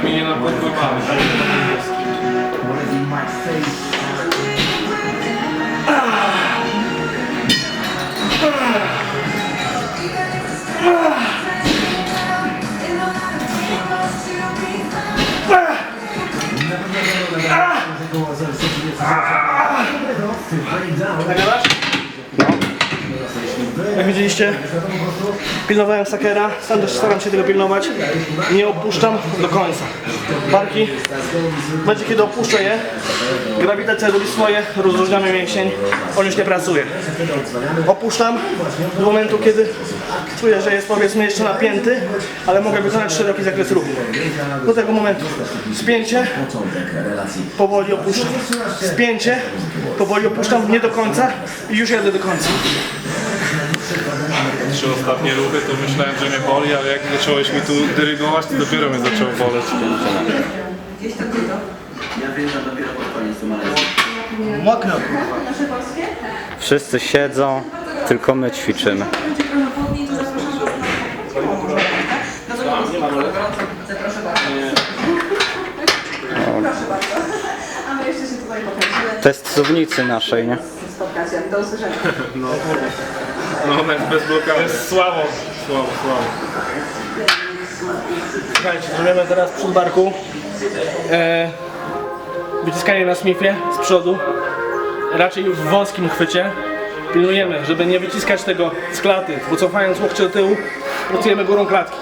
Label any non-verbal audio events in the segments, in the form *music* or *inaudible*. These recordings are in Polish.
tak mnie nie napływały. Nagrywasz? Jak widzieliście, pilnowałem Sakera, sam też staram się tego pilnować. Nie opuszczam do końca. Barki, będzie kiedy opuszczę je, grawitacja robi swoje, rozluźniamy mięsień, on już nie pracuje. Opuszczam do momentu, kiedy czuję, że jest powiedzmy jeszcze napięty, ale mogę wykonać szeroki zakres ruchu. Do tego momentu spięcie, powoli opuszczam. Spięcie, powoli opuszczam, nie do końca i już jadę do końca. Trzy ostatnie ruchy, to myślałem, że mnie boli, ale jak zacząłeś mi tu dyrygować, to dopiero mnie zaczęło boleć. Wszyscy siedzą, tylko my ćwiczymy. A my jeszcze się tutaj pokręcimy. Test suwnicy naszej, nie? Spotkacie. Do usłyszenia. *laughs* No bez blokady. Jest słabo. Słabo, słabo. Słuchajcie, zrobimy teraz przód barku. E, wyciskanie na smithie z przodu. Raczej w wąskim chwycie. Pilnujemy, żeby nie wyciskać tego z klaty, bo cofając łokcie do tyłu, pracujemy górą klatki.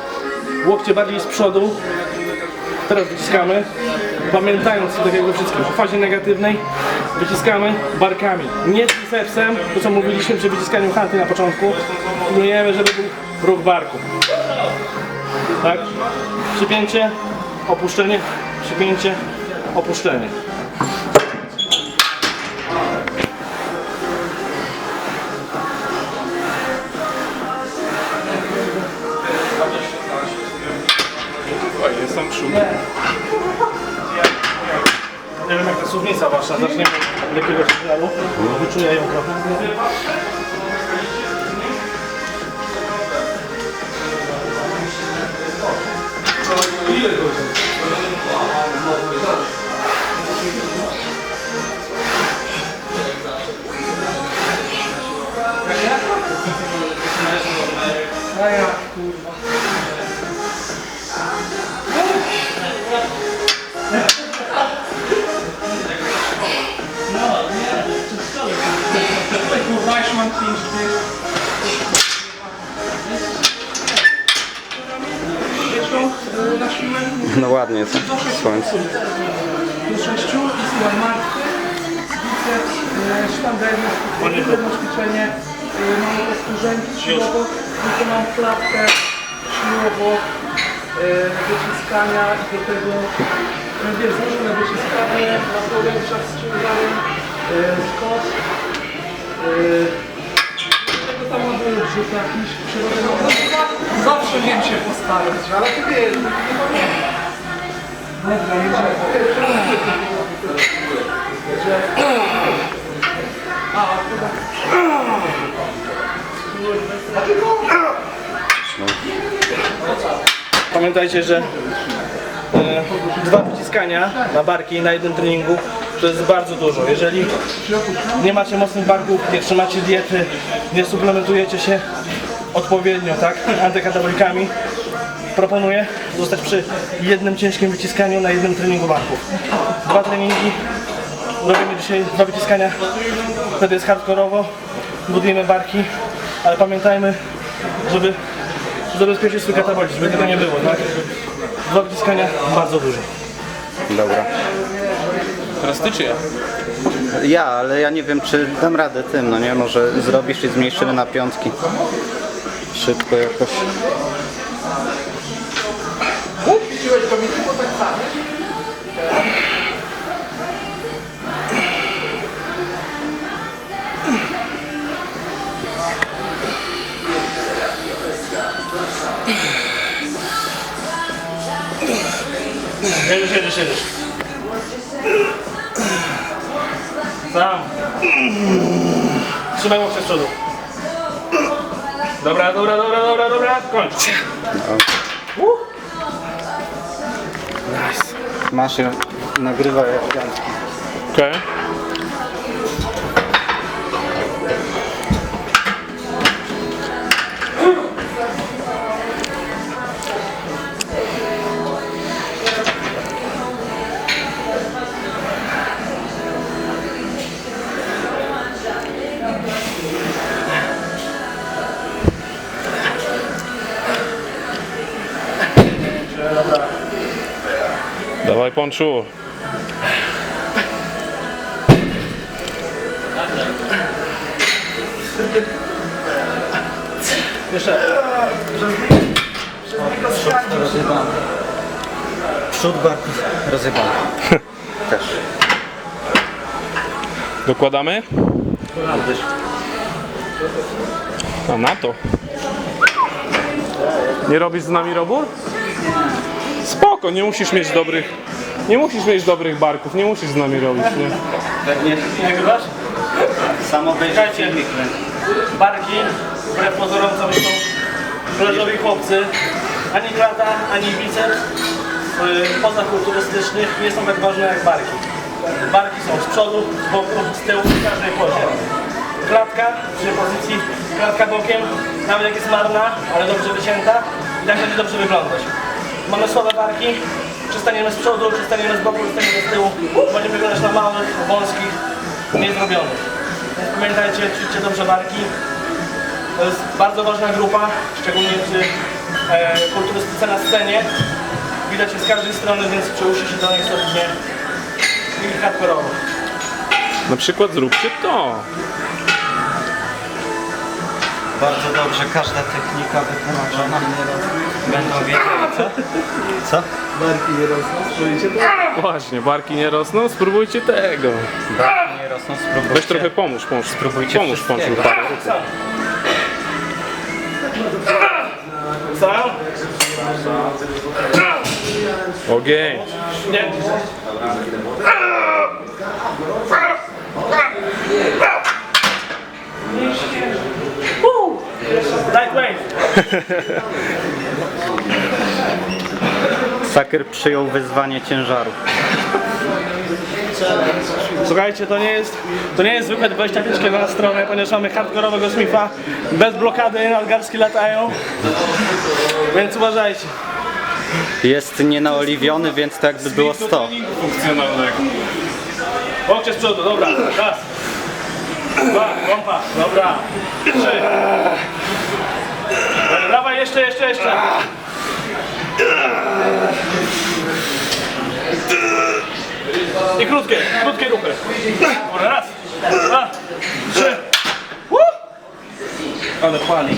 Łokcie bardziej z przodu. Teraz wyciskamy. Pamiętając tak jak we wszystkim, w fazie negatywnej wyciskamy barkami. Nie tricepsem, to co mówiliśmy przy wyciskaniu hanty na początku. Pilnujemy, żeby był ruch barku. Tak? Przypięcie, opuszczenie, przypięcie, opuszczenie. Fajnie, są przód. Suwnica wasza, zaczniemy od lekkiego szpitalu. Wyczuję ją trochę. Ile godzin? No ładnie to słońce. do sześciu i słuchaj martwy, biceps, e, sztanderny, jedno ćwiczenie, e, mam po prostu rzęd siłowo, wykonam klatkę siłowo, e, wyciskania i do tego e, wiesz, złożone wyciskanie, na powietrza z ciężarem, e, skos, e, do tego brzuch jakiś, przyrodzony. Zawsze wiem się postarać, ale ty wiesz. Dobra, Pamiętajcie, że e, dwa wyciskania na barki na jednym treningu to jest bardzo dużo. Jeżeli nie macie mocnych barków, nie trzymacie diety, nie suplementujecie się odpowiednio, tak, *laughs* antykatabolikami, proponuję zostać przy jednym ciężkim wyciskaniu na jednym treningu barków. Dwa treningi, robimy dzisiaj dwa wyciskania, wtedy jest hardkorowo, budujemy barki, ale pamiętajmy, żeby zabezpieczyć swój katabolizm, żeby tego nie było, tak? Dwa wyciskania bardzo dużo. Dobra. Teraz ty czy ja? Ja, ale ja nie wiem, czy dam radę tym, no nie? Może zrobisz i zmniejszymy na piątki. Szybko jakoś. Jedziesz, jedziesz, jedziesz. Trzymaj łokcie z przodu. Dobra, dobra, dobra, dobra, dobra. Kończ. Masz ją, nagrywa jak. Okej. Dawaj Ponczu. Jeszcze. Rozjebany. Przód barków rozjebany. Też. Dokładamy? A na to. Nie robisz z nami robór? Spoko, nie musisz mieć dobrych. Nie musisz mieć dobrych barków, nie musisz z nami robić, nie? Pewnie Nagrywasz? samo będzie Czekajcie. filmik. Barki, wbrew pozorom co myślą koleżowi chłopcy, ani klata, ani biceps w pozach kulturystycznych nie są tak ważne jak barki. Barki są z przodu, z boku, z tyłu, w każdej pozie. Klatka przy pozycji klatka bokiem, nawet jak jest marna, ale dobrze wycięta i tak będzie dobrze wyglądać. Mamy słabe barki, czy staniemy z przodu, czy staniemy z boku, czy staniemy z tyłu, będzie wyglądać na małych, wąskich, niezrobionych. Więc pamiętajcie, ćwiczcie dobrze barki. To jest bardzo ważna grupa, szczególnie przy e, kulturystyce na scenie. Widać je z każdej strony, więc przyłóżcie się do niej solidnie i hardkorowo. Na przykład zróbcie to. Bardzo dobrze, każda technika wytłumaczona. Będą wiedzieli co? Co? Właśnie, barki nie rosną, spróbujcie tego. Barki nie rosną, spróbujcie. Weź trochę pomóż, pomóż. Spróbujcie pomóż, pomóż parę. Sam. Ogień. Nie. Saker przyjął wyzwanie ciężaru. Słuchajcie, to nie jest, to nie jest zwykłe 25 kg na stronę, ponieważ mamy hardkorowego Smitha, bez blokady, nadgarstki latają, więc uważajcie. Jest nienaoliwiony, więc to jakby było 100. Funkcjonalnego. Łokcie z przodu, dobra, raz, dwa, pompa, dobra, trzy. Dobra, Dawaj, jeszcze, jeszcze, jeszcze. I krótkie, krótkie ruchy. Dobra, raz, dwa, trzy. Woo! Ale pali.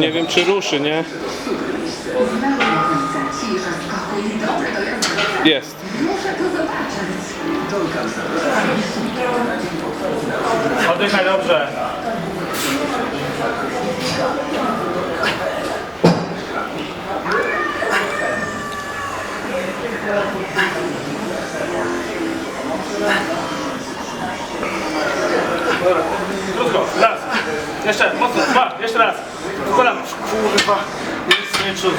Nie wiem czy ruszy, nie? Jest. Oddychaj dobrze. Krótko, raz. Jeszcze, mocno, dwa, jeszcze raz. Kolan. Kurwa, nic nie czuję.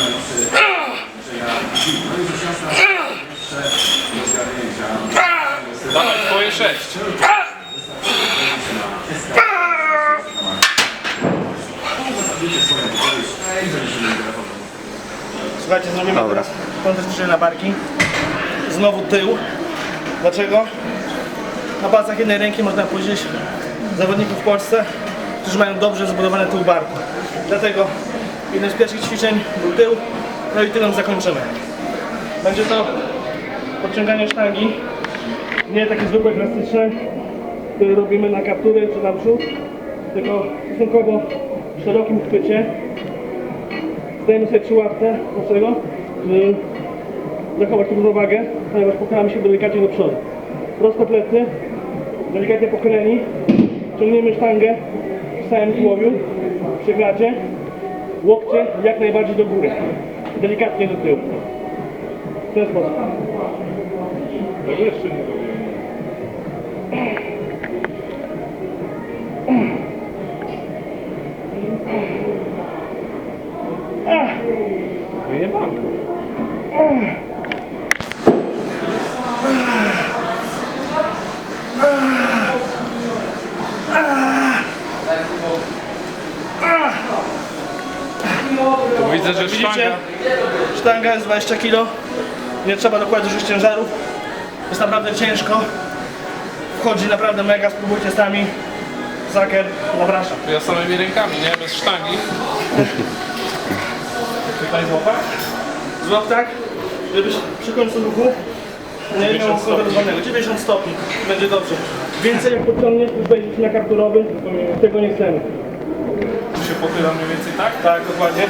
sześć. Słuchajcie, zrobimy Dobra. ćwiczenie na barki. Znowu tył. Dlaczego? Na palcach jednej ręki można powiedzieć zawodników w Polsce, którzy mają dobrze zbudowany tył barku. Dlatego Jednym z pierwszych ćwiczeń był tył, no i tylem zakończymy. Będzie to podciąganie sztangi, nie takie zwykłe, klasyczne, które robimy na kapturę czy naprzód, tylko stosunkowo w szerokim chwycie. Zdajemy sobie przy łapce, dlaczego? Żeby zachować równowagę, ponieważ pochylamy się delikatnie do przodu. Prosto plecy, delikatnie pochyleni, ciągniemy sztangę w całym tułowiu, przy łokcie jak najbardziej do góry, delikatnie do tyłu. W ten sposób. Wyjebane. Tu widzę, że Widzicie? sztanga Sztanga jest 20 kg. Nie trzeba dokładnie rzucić ciężarów. Jest naprawdę ciężko. Wchodzi naprawdę mega, spróbujcie sami. Zaker, zapraszam. Ja samymi rękami, nie? Bez sztangi. Tutaj złapać? Złap tak, żebyś przy końcu ruchu nie miał 90 stopni. kontrolowanego. 90 stopni. Będzie dobrze. Więcej jak podciągniesz, już wejdziesz na kapturowy. Tego nie chcemy. Tu się pochyla mniej więcej tak? Tak, dokładnie.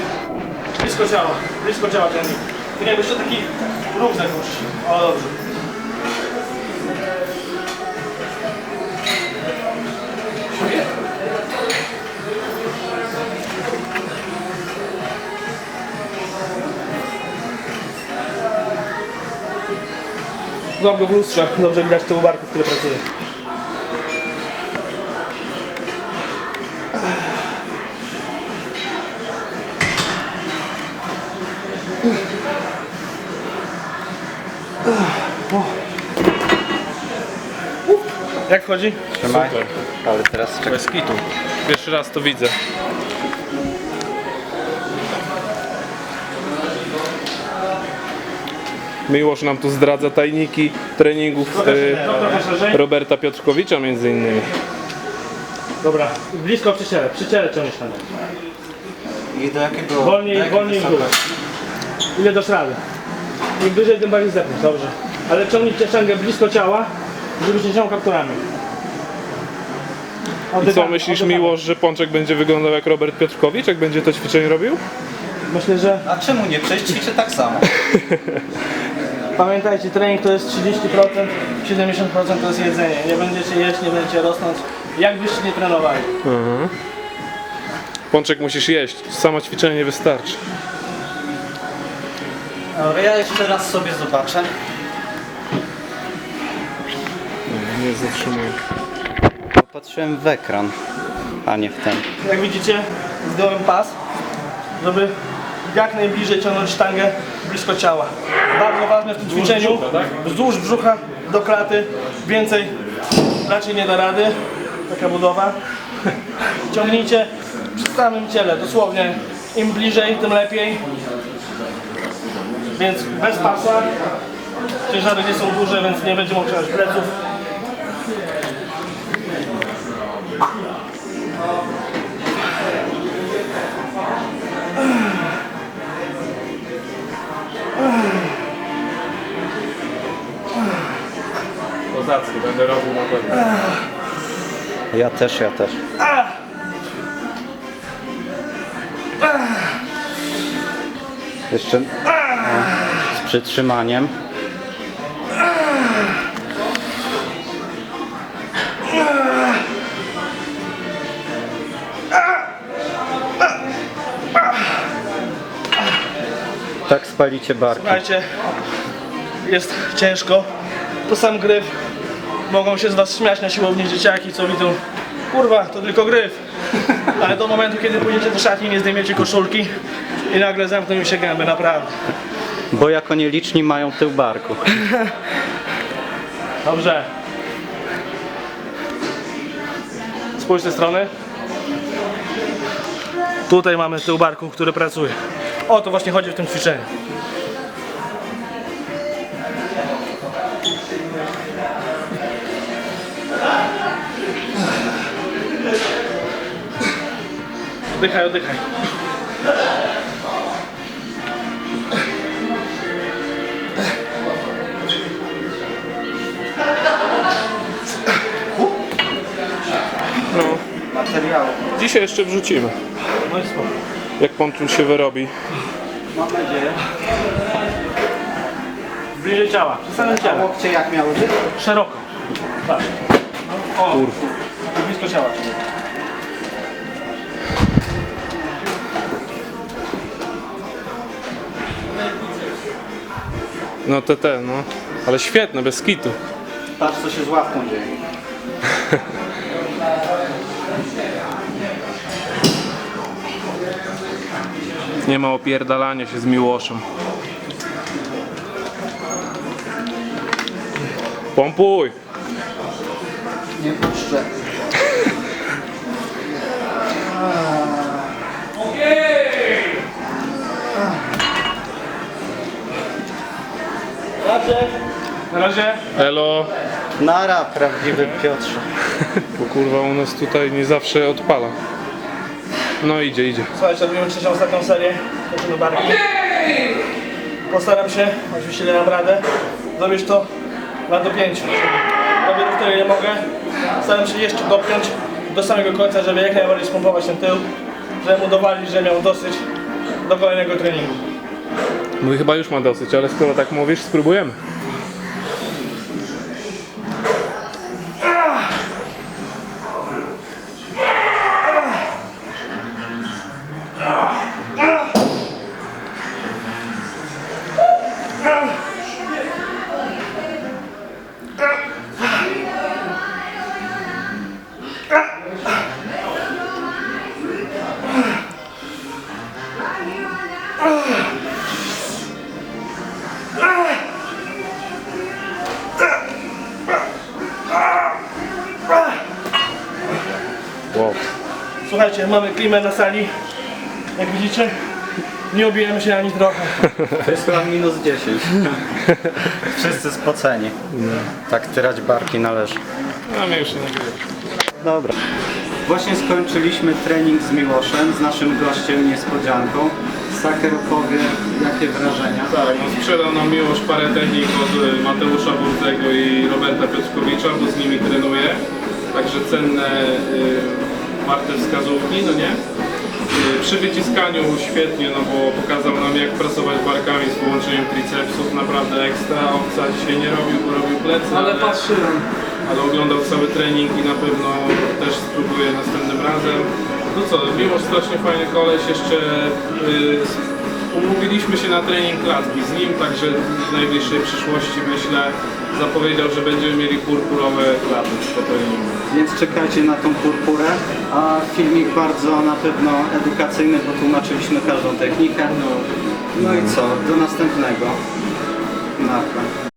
Blisko ciała, blisko ciała ciągnij. Tylko jakbyś to taki ruch zakończyć. O, dobrze. Złap go w lustrze, dobrze widać tyłu barków, które pracuje. Jak wchodzi? Trzymaj. Ale teraz czekaj. Bez kitu. Pierwszy raz to widzę. Miłosz nam tu zdradza tajniki treningów e, Roberta Piotrkowicza między innymi. Dobra, blisko przy ciele, przy ciele ciągniesz tam. I do jakiego... Wolniej, do jakiej wolniej w dół. wysokości? Ile dasz rady? Im wyżej, tym bardziej zepniesz, dobrze. Ale ciągnijcie sztangę blisko ciała, żeby się ciął kapturami. I co Oddychamy, myślisz oddychamy. Miłosz, że Pączek będzie wyglądał jak Robert Piotrkowicz, jak będzie to ćwiczenie robił? Myślę, że A czemu nie? Przecież ćwiczę tak samo. *laughs* pamiętajcie, trening to jest 30%, 70% to jest jedzenie. Nie będziecie jeść, nie będziecie rosnąć, jakbyście nie trenowali. Pączek musisz jeść, samo ćwiczenie nie wystarczy. Dobra, ja jeszcze raz sobie zobaczę. Nie zatrzymuję. Patrzyłem w ekran, a nie w ten. Jak widzicie, zdjąłem pas, żeby jak najbliżej ciągnąć sztangę blisko ciała. Bardzo ważne w tym ćwiczeniu, tak? wzdłuż brzucha do klaty, więcej raczej nie da rady, taka budowa. *laughs* Ciągnijcie przy samym ciele, dosłownie im bliżej, tym lepiej. Więc bez pasa, ciężary nie są duże, więc nie będzie mógł pleców. Będę robił na pewno. Ja też, ja też. Jeszcze z przytrzymaniem. Tak spalicie barki. Słuchajcie, jest ciężko. To sam gryf. Mogą się z was śmiać na siłowni dzieciaki, co widzą. Kurwa, to tylko gryf. Ale do momentu, kiedy pójdziecie do szatni, nie zdejmiecie koszulki i nagle zamkną się gęby, naprawdę. Bo jako nieliczni mają tył barku. Dobrze. Spójrz z tej strony. Tutaj mamy tył barku, który pracuje. O to właśnie chodzi w tym ćwiczeniu. Oddychaj, oddychaj. No. Materiał. Dzisiaj jeszcze wrzucimy. No i spoko. Jak pontum się wyrobi. Mam nadzieję. Bliżej ciała, przy samym. Łokcie jak miały być? Szeroko. Tak. No, o, Kur. blisko ciała. No te te, no. Ale świetne, bez kitu. Patrz co się z ławką dzieje. Nie ma opierdalania się z Miłoszem. Pompuj! Nie puszczę. *laughs* Na razie. Elo! Nara, prawdziwy Piotrze. Bo kurwa u nas tutaj nie zawsze odpala. No idzie, idzie. Słuchajcie, robimy trzecią, ostatnią serię. Kończymy barki. Postaram się, oczywiście ile dam radę, zrobić to na dopięciu. Robię to tyle ile mogę. Staram się jeszcze dopiąć do samego końca, żeby jak najbardziej spompować ten tył, żeby mu dowalić, że miał dosyć do kolejnego treningu. Mój chyba już ma dosyć, ale skoro tak mówisz, spróbujemy. Wow. Słuchajcie, mamy klimę na sali. Jak widzicie, nie obijemy się ani trochę. To jest chyba minus 10. Wszyscy spoceni. Tak tyrać barki należy. A mnie już nie nagrywa. Dobra. Właśnie skończyliśmy trening z Miłoszem, z naszym gościem niespodzianką. Saker powie, jakie wrażenia. Tak, no sprzedał nam Miłosz parę technik od y, Mateusza Burtego i Roberta Piotrkowicza, bo z nimi trenuję. Także cenne, y, warte wskazówki, no nie? Y, przy wyciskaniu świetnie, no bo pokazał nam jak pracować barkami z połączeniem tricepsów, naprawdę ekstra. Owca dzisiaj nie robił, bo robił plecy, ale, patrzyłem. ale oglądał cały trening i na pewno też spróbuje następnym razem. No co, Miłosz strasznie fajny koleś, jeszcze y, umówiliśmy się na trening klatki z nim, także w najbliższej przyszłości myślę zapowiedział, że będziemy mieli purpurowe klaty po treningu. Więc czekajcie na tą purpurę, a filmik bardzo na pewno edukacyjny, bo tłumaczyliśmy każdą technikę. No i co, do następnego. Narka.